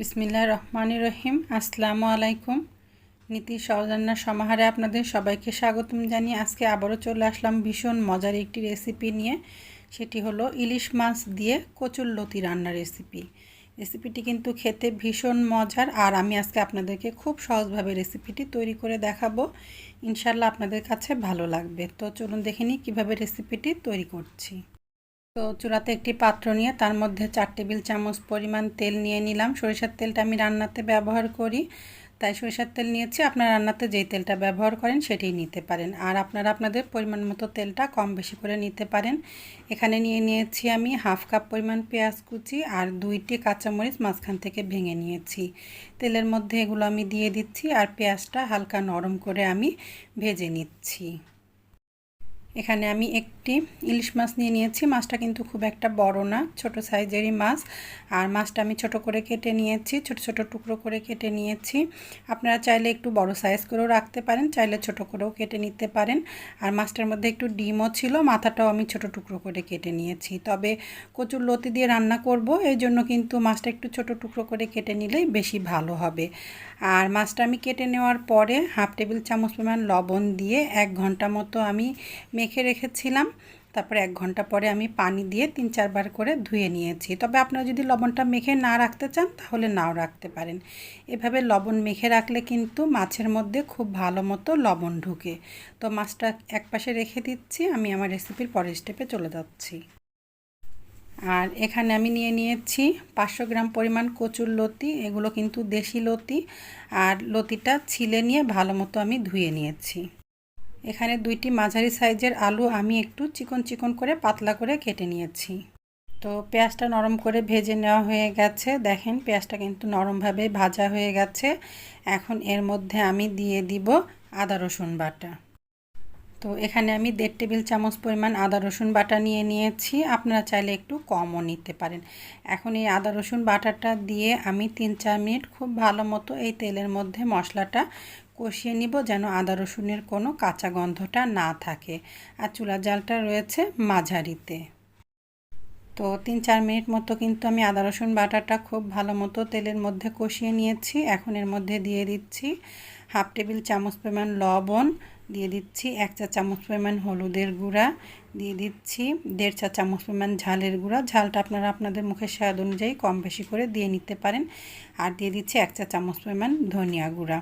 বিসমিল্লাহ রহমান রহিম আসসালামু আলাইকুম। নীতি সহজান্নার সমাহারে আপনাদের সবাইকে স্বাগতম জানিয়ে আজকে আবারও চলে আসলাম ভীষণ মজার একটি রেসিপি নিয়ে। সেটি হলো ইলিশ মাছ দিয়ে কচুর লতি রান্নার রেসিপি। রেসিপিটি কিন্তু খেতে ভীষণ মজার। আর আমি আজকে আপনাদেরকে খুব সহজভাবে রেসিপিটি তৈরি করে দেখাবো। ইনশাল্লাহ আপনাদের কাছে ভালো লাগবে। তো চলুন দেখে নিই কীভাবে রেসিপিটি তৈরি করছি। তো চুলাতে একটি পাত্র নিয়ে তার মধ্যে চার টেবিল চামচ পরিমাণ তেল নিয়ে নিলাম। সরিষার তেলটা আমি রান্নাতে ব্যবহার করি। তাই সরিষার তেল নিয়েছি। আপনার রান্নাতে যেই তেলটা ব্যবহার করেন সেটাই নিতে পারেন। আর আপনারা আপনাদের পরিমাণ মতো তেলটা কম বেশি করে নিতে পারেন। এখানে নিয়ে নিয়েছি আমি হাফ কাপ পরিমাণ পেঁয়াজ কুচি আর দুইটি কাঁচামরিচ মাঝখান থেকে ভেঙে নিয়েছি। তেলের মধ্যে এগুলো আমি দিয়ে দিচ্ছি আর পেঁয়াজটা হালকা নরম করে আমি ভেজে নিচ্ছি। এখানে আমি একটি ইলিশ মাছ নিয়ে নিয়েছি। মাছটা কিন্তু খুব একটা বড় না, ছোট সাইজেরই মাছ। আর মাছটা আমি ছোট করে কেটে নিয়েছি, ছোট ছোট টুকরো করে কেটে নিয়েছি। আপনারা চাইলে একটু বড় সাইজ করেও রাখতে পারেন, চাইলে ছোট করেও কেটে নিতে পারেন। আর মাছটার মধ্যে একটু ডিমও ছিল, মাথাটাও আমি ছোট টুকরো করে কেটে নিয়েছি। তবে কচুর লতি দিয়ে রান্না করব, এই জন্য কিন্তু মাছটা একটু ছোট টুকরো করে কেটে নিলেই বেশি ভালো হবে। আর মাছটা আমি কেটে নেওয়ার পরে হাফ টেবিল চামচ পরিমাণ লবণ দিয়ে এক ঘণ্টা মতো আমি মেখে রেখেছিলাম। তারপরে এক ঘণ্টা পরে আমি পানি দিয়ে তিন চারবার করে ধুয়ে নিয়েছি। তবে আপনারা যদি লবণটা মেখে না রাখতে চান, তাহলে নাও রাখতে পারেন। এভাবে লবণ মেখে রাখলে কিন্তু মাছের মধ্যে খুব ভালো মতো লবণ ঢুকে। তো মাছটা এক পাশে রেখে দিচ্ছি, আমি আমার রেসিপির পরের স্টেপে চলে যাচ্ছি। আর এখানে আমি নিয়ে নিয়েছি পাঁচশো গ্রাম পরিমাণ কচুর লতি, এগুলো কিন্তু দেশি লতি। আর লতিটা ছিলে নিয়ে ভালো মতো আমি ধুয়ে নিয়েছি। এখানে দুইটি মাঝারি সাইজের আলু আমি একটু চিকন চিকন করে পাতলা করে কেটে নিয়েছি। তো পেঁয়াজটা নরম করে ভেজে নেওয়া হয়ে গেছে। দেখেন পেঁয়াজটা কিন্তু নরমভাবে ভাজা হয়ে গেছে। এখন এর মধ্যে আমি দিয়ে দিব আদা রসুন বাটা। তো এখানে আমি দেড় টেবিল চামচ পরিমাণ আদা, রসুন বাটা নিয়ে নিয়েছি। আপনারা চাইলে একটু কমও নিতে পারেন। এখন এই আদা, রসুন বাটাটা দিয়ে আমি তিন চার মিনিট খুব ভালো মতো এই তেলের মধ্যে মশলাটা কষিয়ে নিব যেন আদা, রসুনের কোনো কাঁচা গন্ধটা না থাকে। আর চুলা জালটা রয়েছে মাঝারিতে। তো তিন চার মিনিট মতো কিন্তু আমি আদা, রসুন বাটারটা খুব ভালো মতো তেলের মধ্যে কষিয়ে নিয়েছি। এখন এর মধ্যে দিয়ে দিচ্ছি হাফ টেবিল চামচ পরিমাণ লবণ, দিয়ে দিচ্ছি এক চা চামচ পরিমাণ হলুদের গুঁড়া দিয়ে দিচ্ছি দেড় চা চামচ পরিমাণ ঝালের গুঁড়া। ঝালটা আপনারা আপনাদের মুখের স্বাদ অনুযায়ী কম বেশি করে দিয়ে নিতে পারেন। আর দিয়ে দিচ্ছি এক চা চামচ পরিমাণ ধনিয়া গুঁড়া।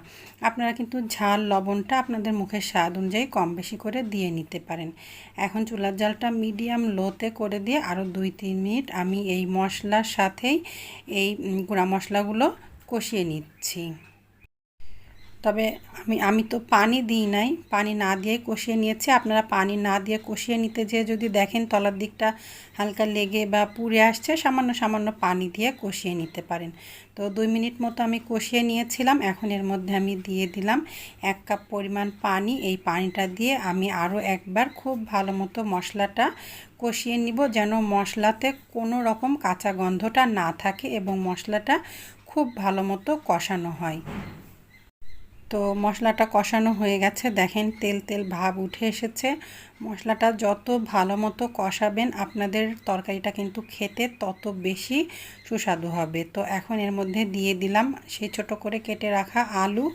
আপনারা কিন্তু ঝাল, লবণটা আপনাদের মুখের স্বাদ অনুযায়ী কম বেশি করে দিয়ে নিতে পারেন। এখন চুলার জালটা মিডিয়াম লোতে করে দিয়ে আরও দুই তিন মিনিট আমি এই মশলার সাথেই এই গুঁড়া মশলাগুলো কষিয়ে নিচ্ছি। তবে আমি আমি তো পানি দিই নাই। পানি না দিয়ে কষিয়ে নিয়েছি। আপনারা পানি না দিয়ে কষিয়ে নিতে যেয়ে যদি দেখেন তলার দিকটা হালকা লেগে বা পুড়ে আসছে, সামান্য সামান্য পানি দিয়ে কষিয়ে নিতে পারেন। তো দুই মিনিট মতো আমি কষিয়ে নিয়েছিলাম। এখন এর মধ্যে আমি দিয়ে দিলাম এক কাপ পরিমাণ পানি। এই পানিটা দিয়ে আমি আরও একবার খুব ভালো মতো মশলাটা কষিয়ে নিব যেন মশলাতে কোনো রকম কাঁচা গন্ধটা না থাকে এবং মশলাটা খুব ভালো মতো কষানো হয়। তো মশলাটা কষানো হয়ে গেছে। দেখেন তেল তেল ভাব উঠে এসেছে। মশলাটা যত ভালো মতো কষাবেন, আপনাদের তরকারিটা কিন্তু খেতে তত বেশি সুস্বাদু হবে। তো এখন এর মধ্যে দিয়ে দিলাম সেই ছোট করে কেটে রাখা আলু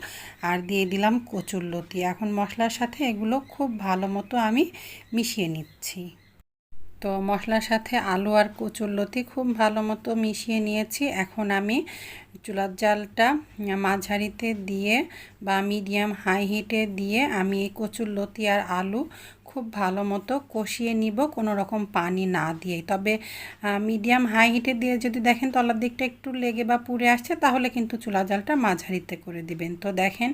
আর দিয়ে দিলাম কচুর লতি। এখন মশলার সাথে এগুলো খুব ভালো মতো আমি মিশিয়ে নিচ্ছি। তো মশলার সাথে আলু আর কচুরলতি খুব ভালো মতো মিশিয়ে নিয়েছি। এখন আমি চুলার জালটা মাঝারিতে দিয়ে বা মিডিয়াম হাই হিটে দিয়ে আমি এই কচুরলতি আর আলু খুব ভালো মতো কষিয়ে নিব, কোনো রকম পানি না দিয়ে তবে মিডিয়াম হাই হিটে দিয়ে যদি দেখেন তলার দিকটা একটু লেগে বা পুড়ে আসছে, তাহলে কিন্তু চুলা জালটা মাঝারিতে করে দিবেন। তো দেখেন,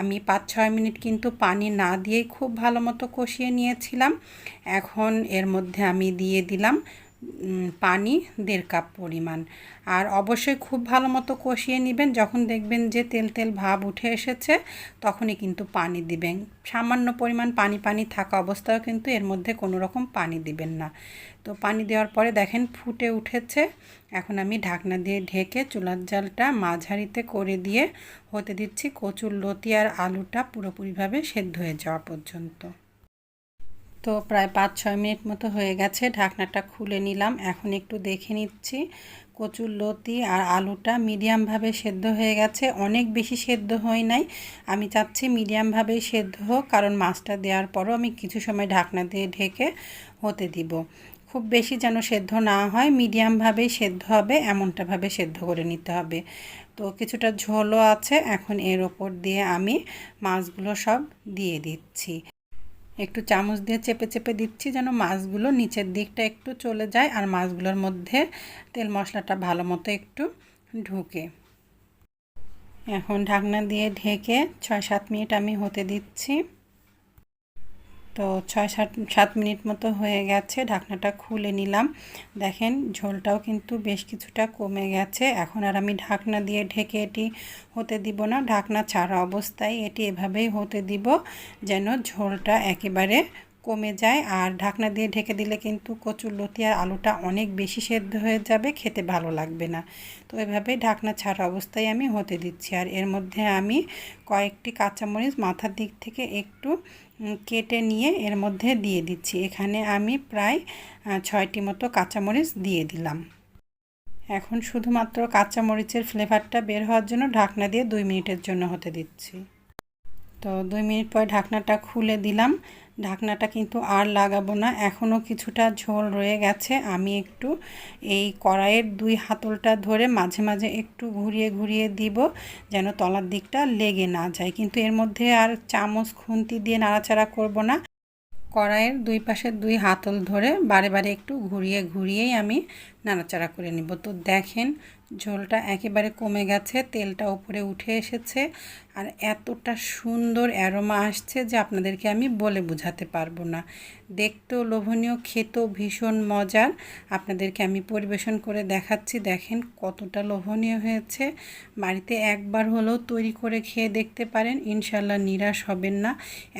আমি পাঁচ ছয় মিনিট কিন্তু পানি না দিয়েই খুব ভালো মতো কষিয়ে নিয়েছিলাম। এখন এর মধ্যে আমি দিয়ে দিলাম পানি দেড় কাপ পরিমাণ। আর অবশ্যই খুব ভালো মতো কষিয়ে নেবেন। যখন দেখবেন যে তেল তেল ভাব উঠে এসেছে, তখনই কিন্তু পানি দিবেন। সামান্য পরিমাণ পানি পানি থাকা অবস্থায় কিন্তু এর মধ্যে কোনো রকম পানি দিবেন না। তো পানি দেওয়ার পরে দেখেন ফুটে উঠেছে। এখন আমি ঢাকনা দিয়ে ঢেকে চুলার জালটা মাঝারিতে করে দিয়ে হতে দিচ্ছি কচুর লতি আর আলুটা পুরোপুরিভাবে সেদ্ধ হয়ে যাওয়া পর্যন্ত। তো প্রায় পাঁচ, ছয় মিনিট মতো হয়ে গেছে। ঢাকনাটা খুলে নিলাম। এখন একটু দেখে নিচ্ছি। কচুর লতি আর আলুটা মিডিয়ামভাবে সেদ্ধ হয়ে গেছে। অনেক বেশি সেদ্ধ হয় নাই। আমি চাচ্ছি মিডিয়ামভাবেই সেদ্ধ হোক, কারণ মাছটা দেওয়ার পরও আমি কিছু সময় ঢাকনা দিয়ে ঢেকে হতে দিব। খুব বেশি যেন সেদ্ধ না হয়, মিডিয়ামভাবেই সেদ্ধ হবে, এমনটাভাবে সেদ্ধ করে নিতে হবে। তো কিছুটা ঝোলও আছে। এখন এর ওপর দিয়ে আমি মাছগুলো সব দিয়ে দিচ্ছি। একটু চামচ দিয়ে চেপে চেপে দিচ্ছি যেন মাছগুলো নিচের দিকটা একটু চলে যায় আর মাছগুলোর মধ্যে তেল মশলাটা ভালো মতো একটু ঢুকে। এখন ঢাকনা দিয়ে ঢেকে ছয় সাত মিনিট আমি হতে দিচ্ছি। তো ছয় সাত সাত মিনিট মতো হয়ে গেছে, ঢাকনাটা খুলে নিলাম। দেখেন, ঝোলটাও কিন্তু বেশ কিছুটা কমে গেছে। এখন আর আমি ঢাকনা দিয়ে ঢেকে এটি হতে দিব না। ঢাকনা ছাড়া অবস্থায় এটি এভাবেই হতে দিব যেন ঝোলটা একেবারে কমে যায়। আর ঢাকনা দিয়ে ঢেকে দিলে কিন্তু কচুর লতি আর আলুটা অনেক বেশি সেদ্ধ হয়ে যাবে, খেতে ভালো লাগবে না। তো এভাবে ঢাকনা ছাড়া অবস্থায় আমি হতে দিচ্ছি। আর এর মধ্যে আমি কয়েকটি কাঁচামরিচ মাথার দিক থেকে একটু কেটে নিয়ে এর মধ্যে দিয়ে দিচ্ছি। এখানে আমি প্রায় ছয়টি মতো কাঁচামরিচ দিয়ে দিলাম। এখন শুধুমাত্র কাঁচামরিচের ফ্লেভারটা বের হওয়ার জন্য ঢাকনা দিয়ে দুই মিনিটের জন্য হতে দিচ্ছি। তো দুই মিনিট পর ঢাকনাটা খুলে দিলাম। ঢাকনাটা কিন্তু আর লাগাবো না। এখনও কিছুটা ঝোল রয়ে গেছে। আমি একটু এই কড়াইয়ের দুই হাতলটা ধরে মাঝে মাঝে একটু ঘুরিয়ে ঘুরিয়ে দিব যেন তলার দিকটা লেগে না যায়। কিন্তু এর মধ্যে আর চামচ খুন্তি দিয়ে নাড়াচাড়া করব না। কড়াইয়ের দুই পাশে দুই হাতল ধরে বারে বারে একটু ঘুরিয়ে ঘুরিয়েই আমি নাড়াচাড়া করে নিব। তো দেখেন ঝোলটা একেবারে কমে গেছে, তেলটা উপরে উঠে এসেছে আর এতটা সুন্দর অ্যারোমা আসছে যে আপনাদেরকে আমি বলে বোঝাতে পারব না। দেখতেও লোভনীয়, খেতেও ভীষণ মজার। আপনাদেরকে আমি পরিবেশন করে দেখাচ্ছি, দেখেন কতটা লোভনীয় হয়েছে। বাড়িতে একবার হলেও তৈরি করে খেয়ে দেখতে পারেন ইনশাল্লাহ নিরাশ হবেন না।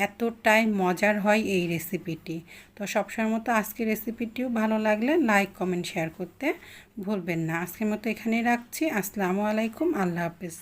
এতটাই মজার হয় এই রেসিপিটি। তো সবসময় মতো আজকের রেসিপিটিও ভালো লাগলে লাইক, কমেন্ট, শেয়ার করতে ভুলবেন না। আজকের মতো এখানেই রাখছি। আসসালামু আলাইকুম। আল্লাহ হাফিজ।